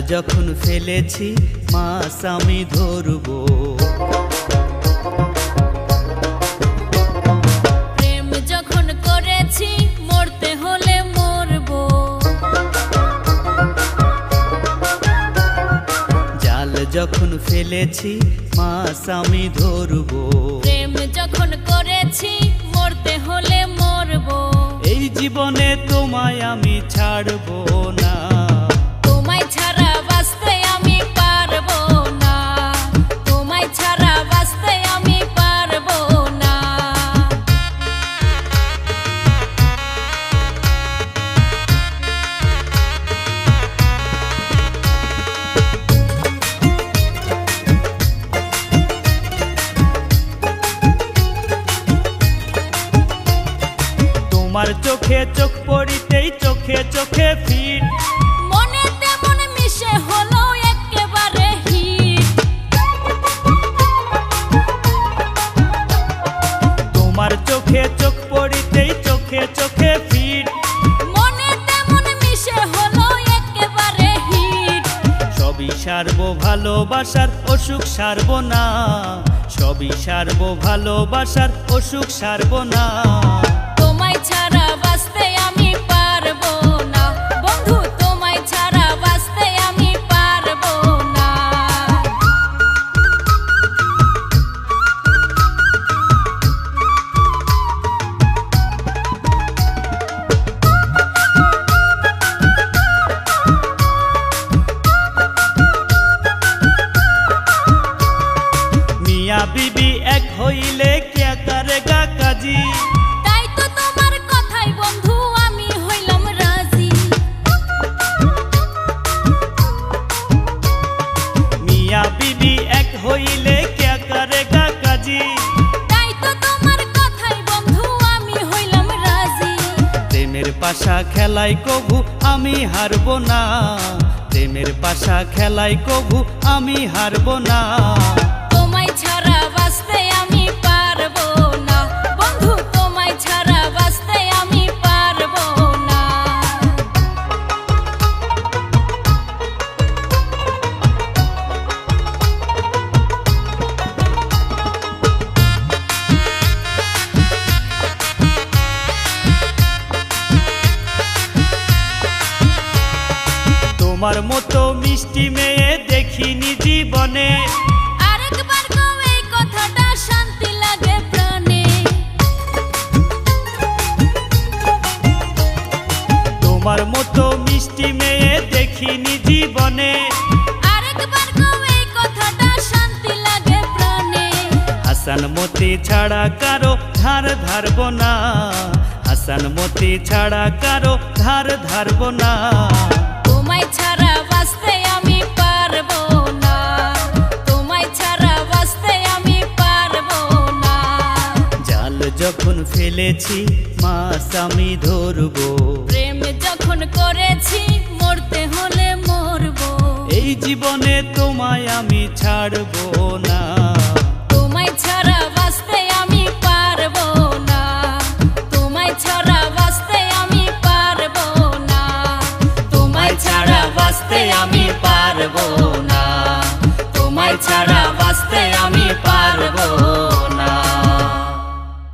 যখন ফেলেছি মাছ আমি ধরবো। প্রেম যখন করেছি মরতে হলে মরবো। জাল যখন ফেলেছি মাছ আমি ধরবো। প্রেম যখন করেছি মরতে হলে মরবো। এই জীবনে তোমায় আমি ছাড়বো না। তোমার চোখে চোখ পড়িতেই চোখে চোখে ফিট। মনে তেমন মিশে হলো একেবারে হিট। তোমার চোখে চোখ পড়িতেই চোখে চোখে ফিট। মনে তেমন মিশে হলো একেবারে হিট। সবই সারবো ভালোবাসার অসুখ সারবো না। সবই সারবো ভালোবাসার অসুখ সারবো না। বিবি এক হইলে কে কারেগা কাজী? তাই তো তোমার কথাই বন্ধু আমি হইলাম রাজি। মিয়া বিবি এক হইলে কে কারেগা কাজী? তাই তো তোমার কথাই বন্ধু আমি হইলাম রাজি। প্রেমের পাশা খেলাই কবু আমি হারবো না। প্রেমের পাশা খেলাই কবু আমি হারবো না। তোমার মতো মিষ্টি মেয়ে দেখিনি জীবনে। আরেকবার এই কথাটা শান্তি লাগে প্রাণে। তোমার মতো মিষ্টি মেয়ে দেখিনি জীবনে। হাসান মতি ছাড়া কারও ধার ধারব না। হাসান মতি ছাড়া কারও ধার ধারব না। যখন ফেলেছি মাছ আমি ধরবো। প্রেম যখন করেছি মরতে হলে মরবো। এই জীবনে তোমায় আমি ছাড়বো না। তোমায় ছাড়া বাঁচতে আমি পারব না। তোমায় ছাড়া বাঁচতে আমি পারব না। তোমায় ছাড়া বাঁচতে আমি পারব না। তোমায় ছাড়া